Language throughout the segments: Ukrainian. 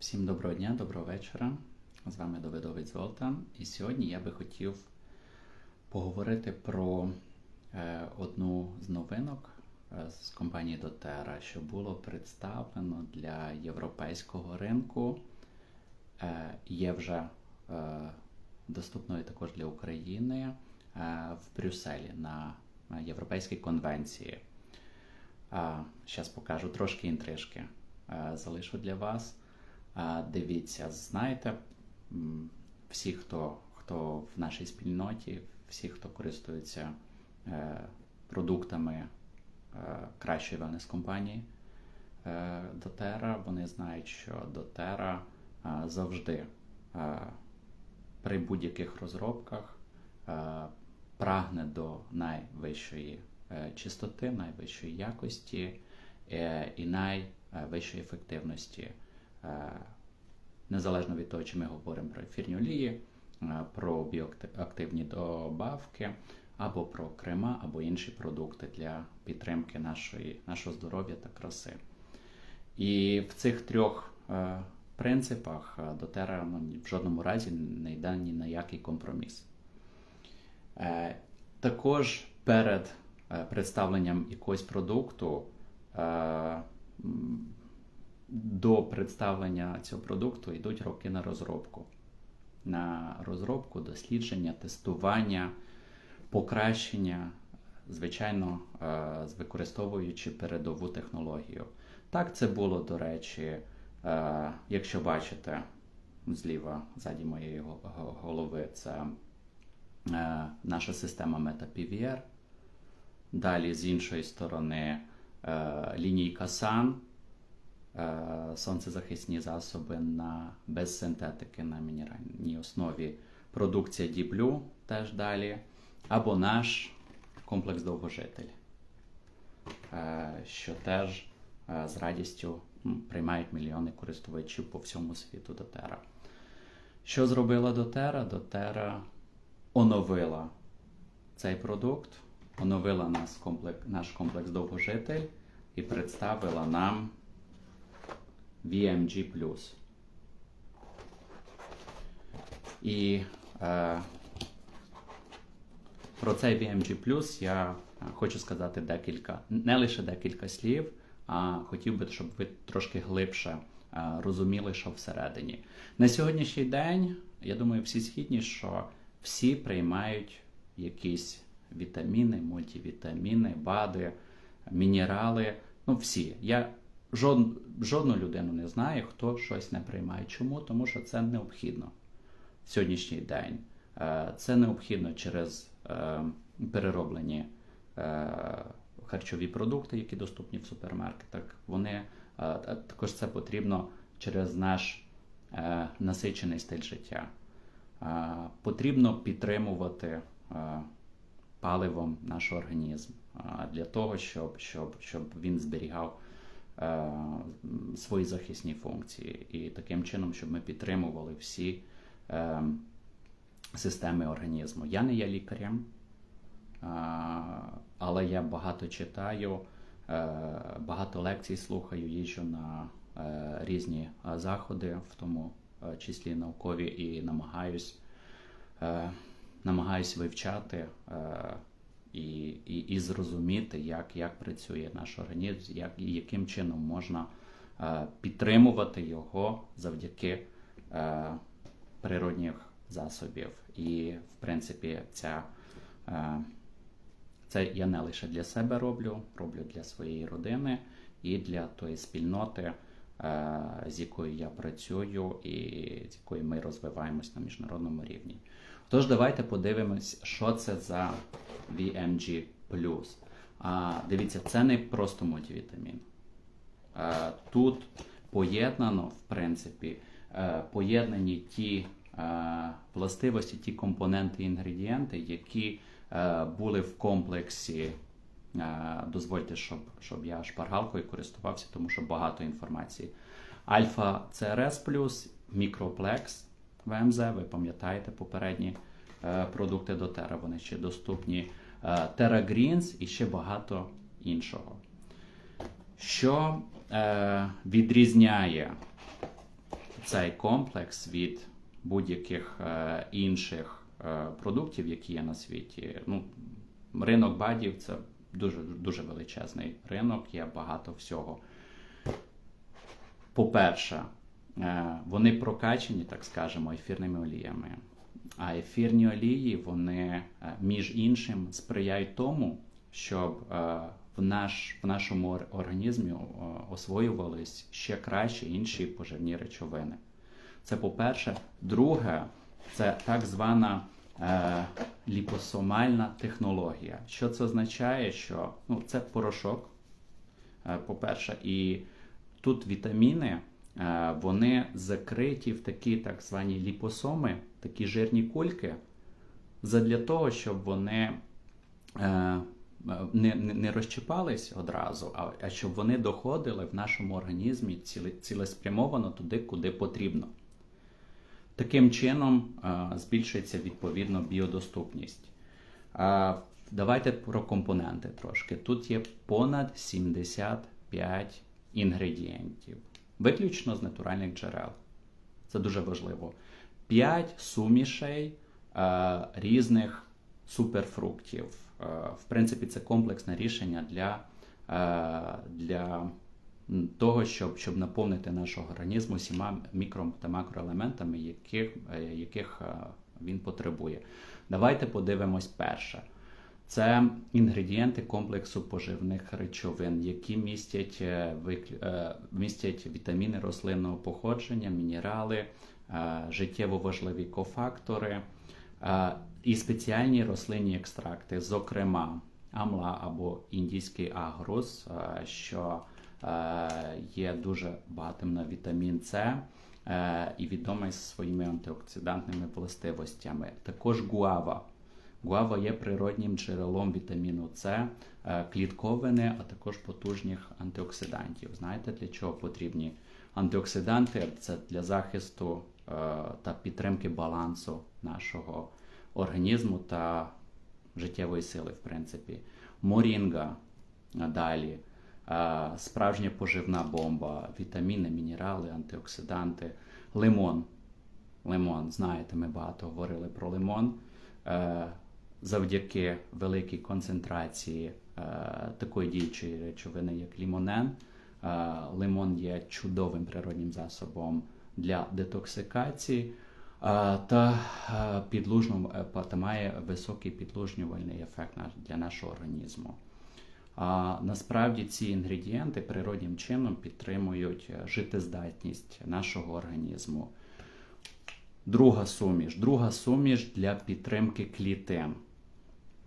Всім доброго дня, доброго вечора. З вами Давидовець Золта. І сьогодні я би хотів поговорити про е, одну з новинок е, з компанії Дотера, що було представлено для європейського ринку. Е, є вже е, доступною також для України е, в Брюсселі на е, Європейській конвенції. Зараз покажу трошки інтрижки. е, Залишу для вас. Дивіться, знаєте, всі, хто, хто в нашій спільноті, всі, хто користується е, продуктами е, кращої wellness компанії Дотера, вони знають, що Дотера завжди е, при будь-яких розробках прагне до найвищої чистоти, найвищої якості і найвищої ефективності. Е, Незалежно від того, чи ми говоримо про ефірні олії, е, про біоактивні добавки, або про крема, або інші продукти для підтримки нашої, нашого здоров'я та краси. І в цих трьох е, принципах дотера ну, в жодному разі не йде ні на який компроміс. Також перед представленням якогось продукту до представлення цього продукту йдуть роки на розробку. На розробку, дослідження, тестування, покращення, звичайно, е, використовуючи передову технологію. Так це було, до речі, е, якщо бачите зліва, ззаді моєї го- го- голови, це е, наша система MetaPVR. Далі з іншої сторони лінійка SAN, сонцезахисні засоби на, без синтетики на мінеральній основі. Продукція Діблю теж далі. Або наш комплекс довгожитель, е, що теж е, з радістю приймають мільйони користувачів по всьому світу Дотера. Що зробила Дотера? Дотера оновила цей продукт, оновила нас комплекс, наш комплекс довгожитель і представила нам VMG. І е, про цей VMG я е, хочу сказати декілька, не лише декілька слів, а хотів би, щоб ви трошки глибше е, розуміли, що всередині. На сьогоднішній день, я думаю, всі східні, що всі приймають якісь вітаміни, мультивітаміни, БАДи, мінерали. Ну, всі. Я жод, жодну людину не знаю, хто щось не приймає. Чому? Тому що це необхідно в сьогоднішній день. Е, Це необхідно через е, перероблені е, харчові продукти, які доступні в супермаркетах. Вони також це потрібно через наш насичений стиль життя. Потрібно підтримувати паливом наш організм для того, щоб, щоб, щоб він зберігав свої захисні функції, і таким чином, щоб ми підтримували всі е, системи організму. Я не є лікарем, е, але я багато читаю, е, багато лекцій слухаю, їжджу на е, різні е, заходи, в тому е, числі наукові, і намагаюсь, е, намагаюсь вивчати. І, і, і зрозуміти, як, як працює наш організм, як, і яким чином можна е, підтримувати його завдяки е, природних засобів. І, в принципі, ця, е, це я не лише для себе роблю, роблю для своєї родини і для тої спільноти, е, з якою я працюю і з якою ми розвиваємось на міжнародному рівні. Тож давайте подивимось, що це за VMG. А, дивіться, це не просто мультивітамін. Е, Тут поєднано, в принципі, е, поєднані ті е, властивості, ті компоненти інгредієнти, які е, були в комплексі. Дозвольте, щоб, щоб я шпаргалкою користувався, тому що багато інформації. Альфа CRS, мікроплекс ВМЗ, ви пам'ятаєте попередні е, продукти Дотера, вони ще доступні. Е, Terra Greens і ще багато іншого. Що е, відрізняє цей комплекс від будь-яких е, інших е, продуктів, які є на світі. Ну, ринок бадів це дуже, дуже величезний ринок, є багато всього. По-перше, вони прокачені, так скажемо, ефірними оліями. А ефірні олії, вони, е, між іншим, сприяють тому, щоб е, в, наш, в нашому організмі е, освоювались ще краще інші поживні речовини. Це по-перше. Друге, це так звана е, ліпосомальна технологія. Що це означає? Що ну, це порошок, е, по-перше, і тут вітаміни, е, вони закриті в такі так звані ліпосоми, такі жирні кульки, задля того, щоб вони е, не, не, не розчіпались одразу, а, а щоб вони доходили в нашому організмі цілеспрямовано туди, куди потрібно. Таким чином е, збільшується відповідно біодоступність. Е, Давайте про компоненти трошки. Тут є понад 75 інгредієнтів, виключно з натуральних джерел. Це дуже важливо. 5 сумішей е, різних суперфруктів. Е, в принципі, це комплексне рішення для, е, для того, щоб, щоб наповнити наш організм усіма мікро та макроелементами, яких, е, яких е, він потребує. Давайте подивимось перше. Це інгредієнти комплексу поживних речовин, які містять, е, е, містять вітаміни рослинного походження, мінерали, е, життєво важливі кофактори і спеціальні рослинні екстракти, зокрема амла або індійський агрус, що є дуже багатим на вітамін С і відомий своїми антиоксидантними властивостями. Також гуава. Гуава є природнім джерелом вітаміну С, е, клітковини, а також потужних антиоксидантів. Знаєте, для чого потрібні антиоксиданти? Це для захисту е, та підтримки балансу нашого організму та життєвої сили, в принципі. Морінга а далі. е, Справжня поживна бомба, вітаміни, мінерали, антиоксиданти, лимон. Лимон, знаєте, ми багато говорили про лимон. Завдяки великій концентрації е, такої діючої речовини, як лімонен, е, лимон є чудовим природнім засобом для детоксикації е, та е, підлужну, е, та має високий підлужнювальний ефект для нашого організму. А насправді ці інгредієнти природнім чином підтримують життєздатність нашого організму. Друга суміш. Друга суміш для підтримки клітин.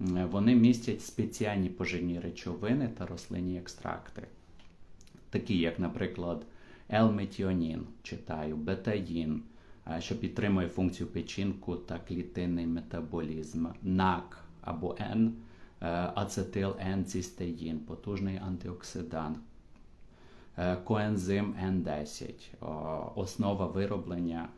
М, Вони містять спеціальні поживні речовини та рослинні екстракти, такі як, наприклад, L-метіонін, читаю, бетаїн, е, що підтримує функцію печінку та клітинний метаболізм, НАК або N, е, ацетил N-цистеїн, потужний антиоксидант, е, коензим N10, основа вироблення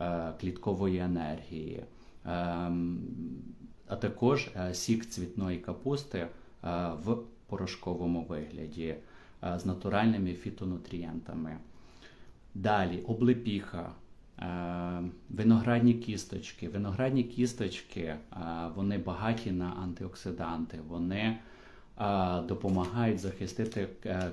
е, кліткової енергії, а також е, сік цвітної капусти е, в порошковому вигляді е, з натуральними фітонутрієнтами. Далі облепіха, виноградні кісточки. Виноградні кісточки вони багаті на антиоксиданти. Вони допомагають захистити е,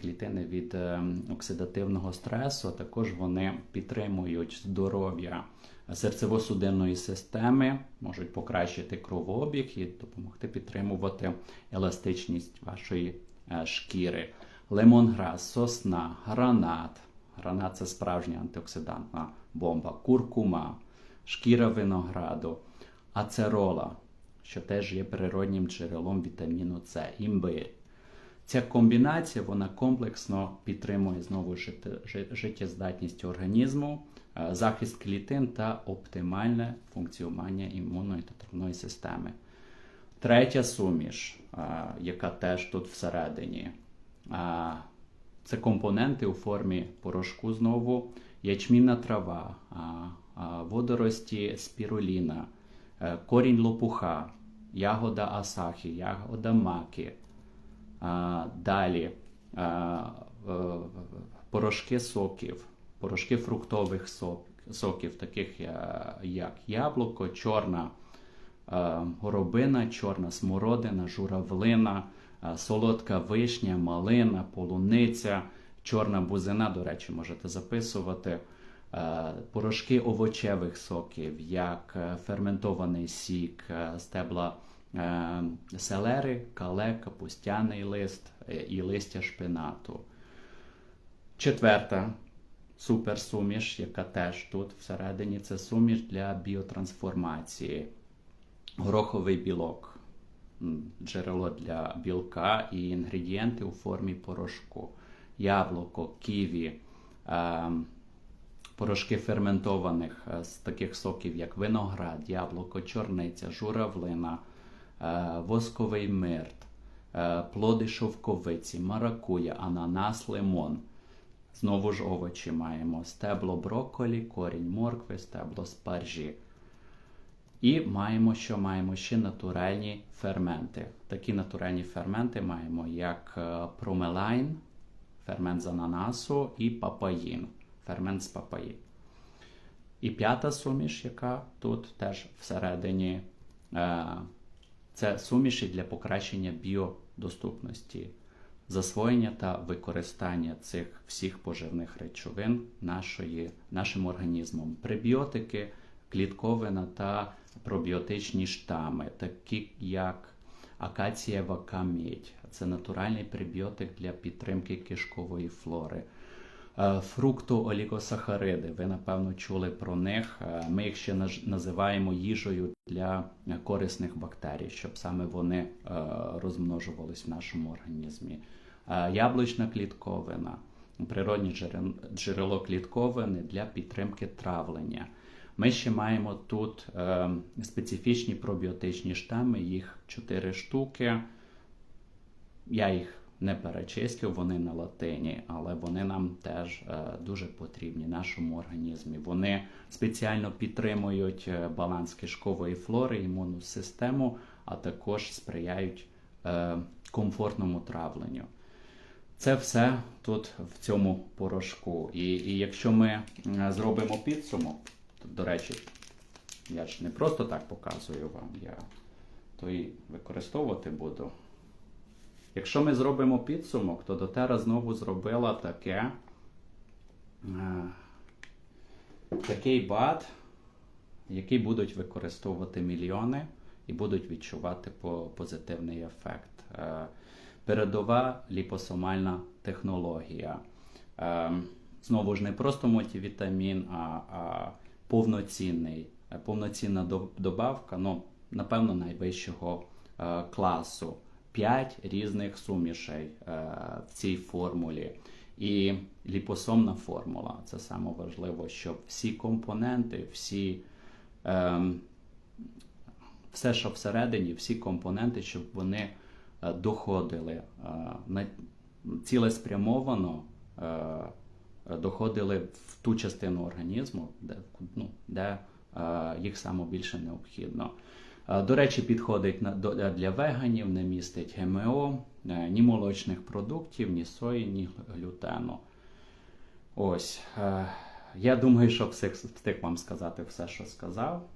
клітини від е, оксидативного стресу. Також вони підтримують здоров'я серцево-судинної системи, можуть покращити кровообіг і допомогти підтримувати еластичність вашої е, шкіри. Лемонграс, сосна, гранат. Гранат це справжня антиоксидантна бомба, куркума, шкіра винограду, ацерола, що теж є природнім джерелом вітаміну С, імбир. Ця комбінація вона комплексно підтримує знову життєздатність організму, е, захист клітин та оптимальне функціонування імунної та травної системи. Третя суміш, е, яка теж тут всередині, е, це компоненти у формі порошку знову, ячмінна трава, водорості спіруліна, корінь лопуха, ягода асахі, ягода маки. А, Далі е, порошки соків, порошки фруктових сок, соків, таких як яблуко, чорна е, горобина, чорна смородина, журавлина, е, солодка вишня, малина, полуниця, чорна бузина, до речі, можете записувати. Е, Порошки овочевих соків, як е, ферментований сік, е, стебла селери, кале, капустяний лист і листя шпинату. Четверта суперсуміш, яка теж тут всередині, це суміш для біотрансформації. Гороховий білок, джерело для білка і інгредієнти у формі порошку. Яблуко, ківі, е, порошки ферментованих е, з таких соків, як виноград, яблуко, чорниця, журавлина, е, восковий мирт, е, плоди шовковиці, маракуя, ананас, лимон. Знову ж овочі маємо стебло брокколі, корінь моркви, стебло спаржі. І маємо, що маємо ще натуральні ферменти. Такі натуральні ферменти маємо як промелайн, фермент з ананасу, і папаїн, фермент з папаї. І п'ята суміш, яка тут теж всередині, е, це суміші для покращення біодоступності, засвоєння та використання цих всіх поживних речовин нашої, нашим організмом. Пребіотики, клітковина та пробіотичні штами, такі як акацієва камедь. Це натуральний пребіотик для підтримки кишкової флори. Е, Фруктоолігосахариди. Ви напевно чули про них. Е, Ми їх ще називаємо їжею для корисних бактерій, щоб саме вони е, розмножувались в нашому організмі. Яблучна клітковина, природне джерел- джерело клітковини для підтримки травлення. Ми ще маємо тут специфічні пробіотичні штами, їх 4 штуки. Я їх не перечислю, вони на латині, але вони нам теж е, дуже потрібні нашому організмі. Вони спеціально підтримують е, баланс кишкової флори, імунну систему, а також сприяють е, комфортному травленню. Це все тут в цьому порошку. І, і якщо ми зробимо підсумок, то, до речі, я ж не просто так показую вам, я то і використовувати буду. Якщо ми зробимо підсумок, то дотера знову зробила таке, е, такий бат, який будуть використовувати мільйони і будуть відчувати позитивний ефект. Е, Передова ліпосомальна технологія. Е, Знову ж не просто мультивітамін, а, а повноцінний, повноцінна до- добавка, ну, напевно, найвищого класу. П'ять різних сумішей е, в цій формулі. І ліпосомна формула це саме важливо, щоб всі компоненти, всі, ем, все, що всередині, всі компоненти, щоб вони е, доходили е, цілеспрямовано е, доходили в ту частину організму, де, ну, де е, їх саме більше необхідно. До речі, підходить для веганів, не містить ГМО, е, ні молочних продуктів, ні сої, ні глютену. Ось. е, Я думаю, що встиг, вам сказати все, що сказав.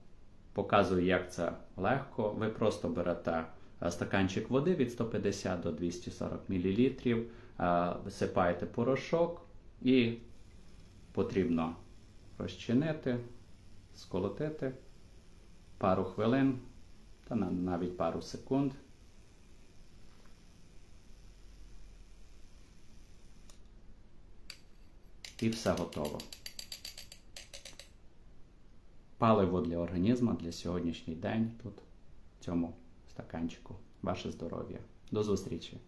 Показую, як це легко. Ви просто берете е, стаканчик води від 150 до 240 мл, висипаєте порошок і потрібно розчинити, сколотити пару хвилин та на- навіть пару секунд. І все готово. Паливо для організму для сьогоднішній день тут, в цьому стаканчику. Ваше здоров'я. До зустрічі!